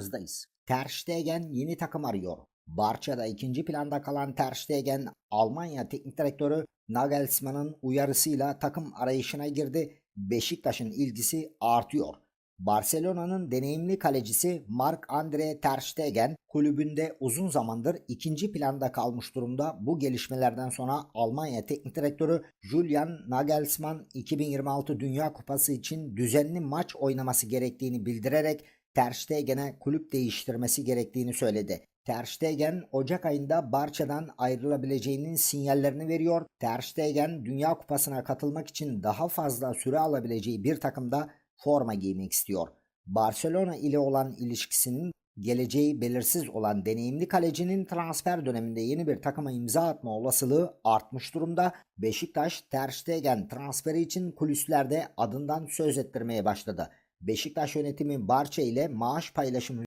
ekranınızdayız. Ter Stegen yeni takım arıyor. Barça'da ikinci planda kalan Ter Stegen, Almanya teknik direktörü Nagelsmann'ın uyarısıyla takım arayışına girdi. Beşiktaş'ın ilgisi artıyor. Barcelona'nın deneyimli kalecisi Marc-André Ter Stegen kulübünde uzun zamandır ikinci planda kalmış durumda. Bu gelişmelerden sonra Almanya Teknik Direktörü Julian Nagelsmann 2026 Dünya Kupası için düzenli maç oynaması gerektiğini bildirerek Ter Stegen'e kulüp değiştirmesi gerektiğini söyledi. Ter Stegen Ocak ayında Barça'dan ayrılabileceğinin sinyallerini veriyor. Ter Stegen Dünya Kupası'na katılmak için daha fazla süre alabileceği bir takımda forma giymek istiyor. Barcelona ile olan ilişkisinin geleceği belirsiz olan deneyimli kalecinin transfer döneminde yeni bir takıma imza atma olasılığı artmış durumda. Beşiktaş Ter Stegen transferi için kulislerde adından söz ettirmeye başladı. Beşiktaş yönetimi Barça ile maaş paylaşımı